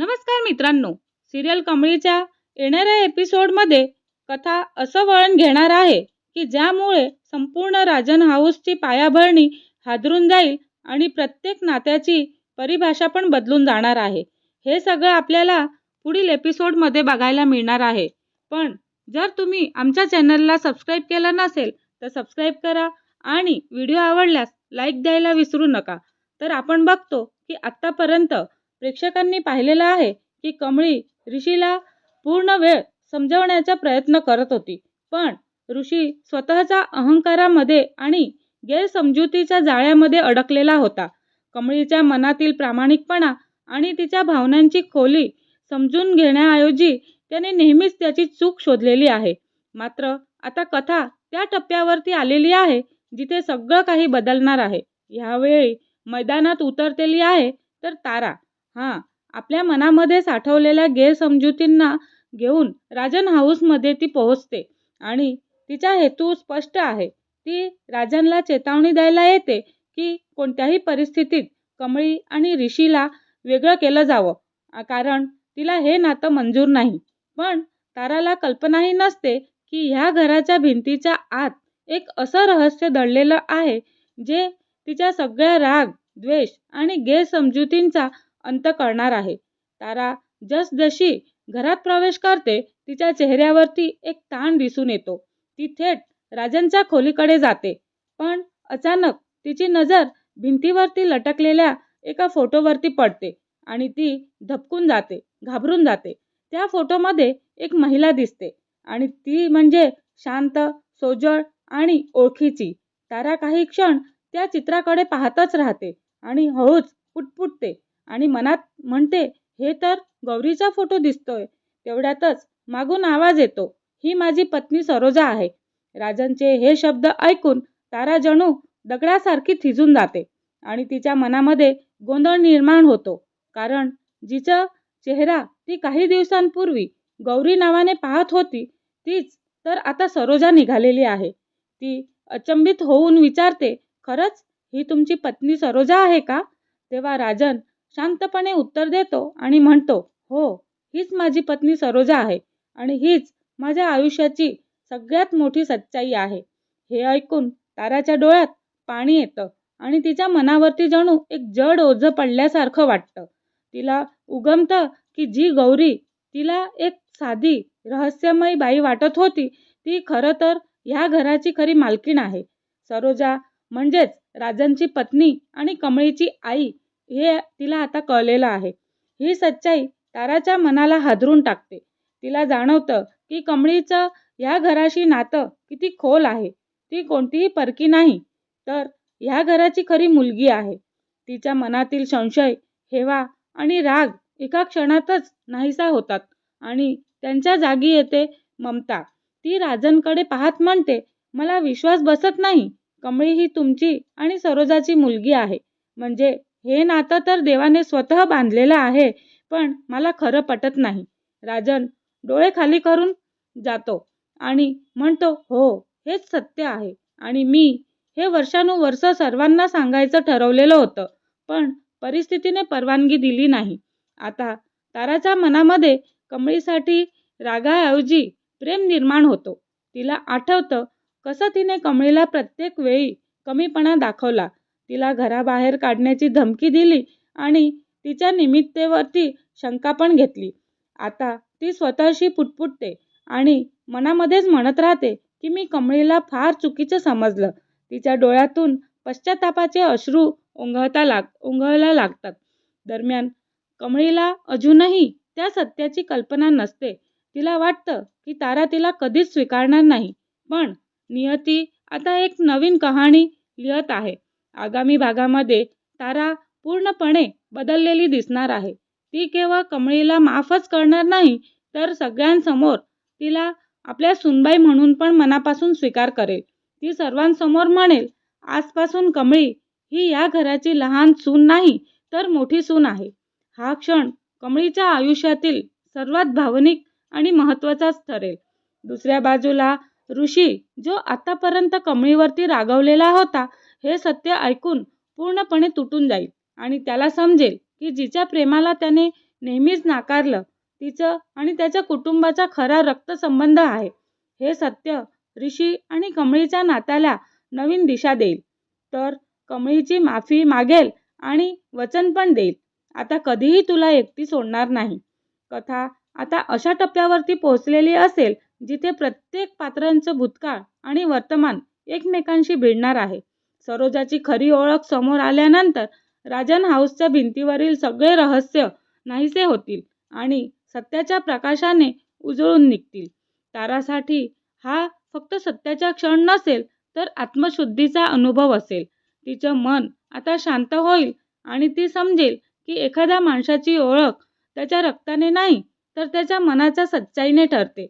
नमस्कार मित्रांनो. सिरियल कमळीच्या येणाऱ्या एपिसोडमध्ये कथा असं वळण घेणार आहे की ज्यामुळे संपूर्ण राजन हाऊसची पायाभरणी हादरून जाईल आणि प्रत्येक नात्याची परिभाषा पण बदलून जाणार आहे. हे सगळं आपल्याला पुढील एपिसोडमध्ये बघायला मिळणार आहे. पण जर तुम्ही आमच्या चॅनलला सबस्क्राईब केलं नसेल तर सबस्क्राईब करा आणि व्हिडिओ आवडल्यास लाईक द्यायला विसरू नका. तर आपण बघतो की आत्तापर्यंत प्रेक्षकांनी पाहिलेलं आहे की कमळी ऋषीला पूर्ण वेळ समजवण्याचा प्रयत्न करत होती. पण ऋषी स्वतःच्या अहंकारामध्ये आणि गैरसमजुतीच्या जाळ्यामध्ये अडकलेला होता. कमळीच्या मनातील प्रामाणिकपणा आणि तिच्या भावनांची खोली समजून घेण्याऐवजी त्याने नेहमीच त्याची चूक शोधलेली आहे. मात्र आता कथा त्या टप्प्यावरती आलेली आहे जिथे सगळं काही बदलणार आहे. ह्यावेळी मैदानात उतरतेली आहे तर तारा. हां आपल्या मनामध्ये साठवलेल्या गैरसमजुतींना घेऊन राजन हाऊसमध्ये ती पोहोचते आणि तिचा हेतू स्पष्ट आहे. ती राजनला चेतावणी द्यायला येते की कोणत्याही परिस्थितीत कमळी आणि ऋषीला वेगळं केलं जावं कारण तिला हे नातं मंजूर नाही. पण ताराला कल्पनाही नसते की ह्या घराच्या भिंतीच्या आत एक असं रहस्य दडलेलं आहे जे तिच्या सगळ्या राग द्वेष आणि गैरसमजुतींचा अंत करणार आहे. तारा जसजशी घरात प्रवेश करते तिच्या चेहऱ्यावरती एक ताण दिसून येतो. ती थेट राजनच्या खोलीकडे जाते. पण अचानक तिची नजर भिंतीवरती लटकलेल्या एका फोटोवरती पडते आणि ती धपकून जाते घाबरून जाते. त्या फोटोमध्ये एक महिला दिसते आणि ती म्हणजे शांत सोजळ आणि ओळखीची. तारा काही क्षण त्या चित्राकडे पाहतच राहते आणि हळूच पुटपुटते. आणि मनात म्हणते हे तर गौरीचा फोटो दिसतोय. तेवढ्यातच मागून आवाज येतो ही माझी पत्नी सरोजा आहे. राजनचे हे शब्द ऐकून तारा जणू दगडासारखी थिजून जाते आणि तिच्या मनामध्ये गोंधळ निर्माण होतो. कारण जिचा चेहरा ती काही दिवसांपूर्वी गौरी नावाने पाहत होती तीच तर आता सरोजा निघालेली आहे. ती अचंबित होऊन विचारते खरंच ही तुमची पत्नी सरोजा आहे का? तेव्हा राजन शांतपणे उत्तर देतो आणि म्हणतो हो हीच माझी पत्नी सरोजा आहे आणि हीच माझ्या आयुष्याची सगळ्यात मोठी सच्चाई आहे. हे ऐकून ताराच्या डोळ्यात पाणी येतं आणि तिच्या मनावरती जणू एक जड ओझं पडल्यासारखं वाटतं. तिला उगमतं की जी गौरी तिला एक साधी रहस्यमयी बाई वाटत होती ती खरं तर ह्या घराची खरी मालकीण आहे. सरोजा म्हणजेच राजांची पत्नी आणि कमळीची आई हे तिला आता कळलेलं आहे. ही सच्चाई ताराच्या मनाला हादरून टाकते. तिला जाणवतं की कमळीचं ह्या घराशी नातं किती खोल आहे. ती कोणतीही परकी नाही तर ह्या घराची खरी मुलगी आहे. तिच्या मनातील संशय हेवा आणि राग एका क्षणातच नाहीसा होतात आणि त्यांच्या जागी येते ममता. ती राजनकडे पाहत म्हणते मला विश्वास बसत नाही. कमळी ही तुमची आणि सरोजाची मुलगी आहे. म्हणजे हे नातं तर देवाने स्वतः बांधलेलं आहे पण मला खरं पटत नाही. राजन डोळे खाली करून जातो आणि म्हणतो हो हेच सत्य आहे. आणि मी हे वर्षानुवर्ष सर्वांना सांगायचं ठरवलेलं होतं पण परिस्थितीने परवानगी दिली नाही. आता ताराच्या मनामध्ये कमळीसाठी रागाऐवजी प्रेम निर्माण होतो. तिला आठवतं कसं तिने कमळीला प्रत्येक वेळी कमीपणा दाखवला. तिला घराबाहेर काढण्याची धमकी दिली आणि तिच्या निमित्तेवरती शंका पण घेतली. आता ती स्वतःशी पुटपुटते आणि मनामध्येच म्हणत राहते की मी कमळीला फार चुकीचं समजलं. तिच्या डोळ्यातून पश्चातापाचे अश्रू ओंघळता लाग ओंघळायला लागतात. दरम्यान कमळीला अजूनही त्या सत्याची कल्पना नसते. तिला वाटतं की तारा तिला कधीच स्वीकारणार नाही. पण नियती आता एक नवीन कहाणी लिहत आहे. आगामी भागामध्ये तारा पूर्णपणे बदललेली दिसणार आहे. ती केवळ कमळीला माफच करणार नाही तर सगळ्यांसमोर तिला आपल्या सुनबाई म्हणून पण मनापासून स्वीकार करेल. ती सर्वांसमोर म्हणेल आजपासून कमळी ही या घराची लहान सून नाही तर मोठी सून आहे. हा क्षण कमळीच्या आयुष्यातील सर्वात भावनिक आणि महत्त्वाचाच ठरेल. दुसऱ्या बाजूला ऋषी जो आतापर्यंत कमळीवरती रागवलेला होता हे सत्य ऐकून पूर्णपणे तुटून जाईल आणि त्याला समजेल की जिच्या प्रेमाला त्याने नेहमीच नाकारलं तिचं आणि त्याच्या कुटुंबाचा खरा रक्तसंबंध आहे हे सत्य ऋषी आणि कमळीच्या नात्याला नवीन दिशा देईल. तर कमळीची माफी मागेल आणि वचन पण देईल. आता कधीही तुला एकटी सोडणार नाही. कथा आता अशा टप्प्यावरती पोहोचलेली असेल जिथे प्रत्येक पात्रांचं भूतकाळ आणि वर्तमान एकमेकांशी भिडणार आहे. सरोजाची खरी ओळख समोर आल्यानंतर राजन हाऊसच्या भिंतीवरील सगळे रहस्य नाहीसे होतील आणि सत्याच्या प्रकाशाने उजळून निघतील. तारासाठी हा फक्त सत्याचा क्षण नसेल तर आत्मशुद्धीचा अनुभव असेल. तिचं मन आता शांत होईल आणि ती समजेल की एखाद्या माणसाची ओळख त्याच्या रक्ताने नाही तर त्याच्या मनाच्या सच्चाईने ठरते.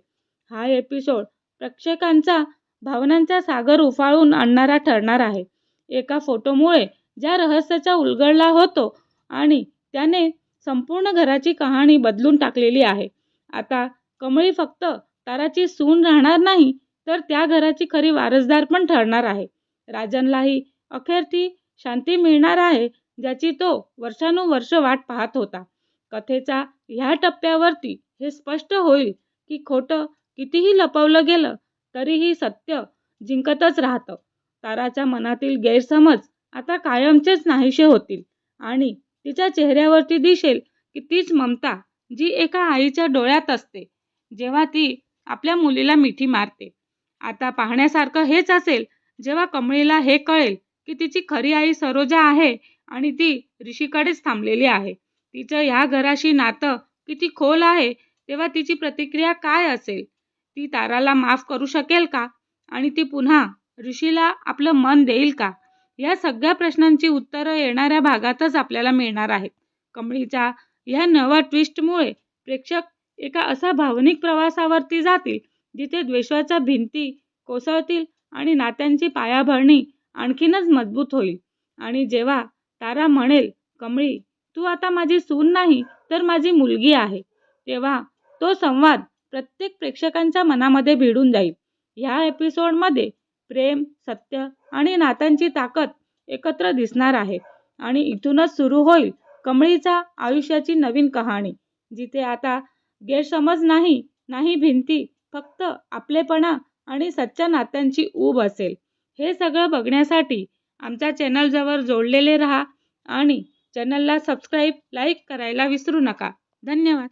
हा एपिसोड प्रेक्षकांचा भावनांचा सागर उफाळून आणणारा ठरणार आहे. एका फोटोमुळे ज्या रहस्याचा उलगडला होतो आणि त्याने संपूर्ण घराची कहाणी बदलून टाकलेली आहे. आता कमळी फक्त ताराची सून राहणार नाही तर त्या घराची खरी वारसदार पण ठरणार आहे. राजनलाही अखेर ती शांती मिळणार आहे ज्याची तो वर्षानुवर्ष वाट पाहत होता. कथेचा ह्या टप्प्यावरती हे स्पष्ट होईल की खोटं कितीही लपवलं गेलं तरीही सत्य जिंकतच राहतं. ताराच्या मनातील गैरसमज आता कायमचेच नाहीसे होतील. आणि तिच्या चेहऱ्यावरती दिसेल की तीच ममता जी एका आईच्या डोळ्यात असते जेव्हा ती आपल्या मुलीला मिठी मारते. आता पाहण्यासारखं हेच असेल जेव्हा कमळीला हे कळेल की तिची खरी आई सरोजा आहे आणि ती ऋषीकडेच थांबलेली आहे. तिचं ह्या घराशी नातं किती खोल आहे तेव्हा तिची प्रतिक्रिया काय असेल? ती ताराला माफ करू शकेल का? आणि ती पुन्हा ऋषीला आपलं मन देईल का? या सगळ्या प्रश्नांची उत्तरं येणाऱ्या भागातच आपल्याला मिळणार आहेत. कमळीच्या ह्या नव्या ट्विस्टमुळे प्रेक्षक एका असा भावनिक प्रवासावरती जातील जिथे द्वेषाच्या भिंती कोसळतील आणि नात्यांची पायाभरणी आणखीनच मजबूत होईल. आणि जेव्हा तारा म्हणेल कमळी तू आता माझी सून नाही तर माझी मुलगी आहे तेव्हा तो संवाद प्रत्येक प्रेक्षकांच्या मनामध्ये भिडून जाईल. ह्या एपिसोडमध्ये प्रेम सत्य आणि नात्यांची ताकद एकत्र दिसणार आहे. आणि इथूनच सुरू होईल कमळीचा आयुष्याची नवीन कहाणी जिथे आता गैरसमज नाही नाही भिंती फक्त आपलेपणा आणि सच्च्या नात्यांची ऊब असेल. हे सगळं बघण्यासाठी आमच्या चॅनलजवळ जोडलेले राहा आणि चॅनलला सबस्क्राईब लाईक करायला विसरू नका. धन्यवाद.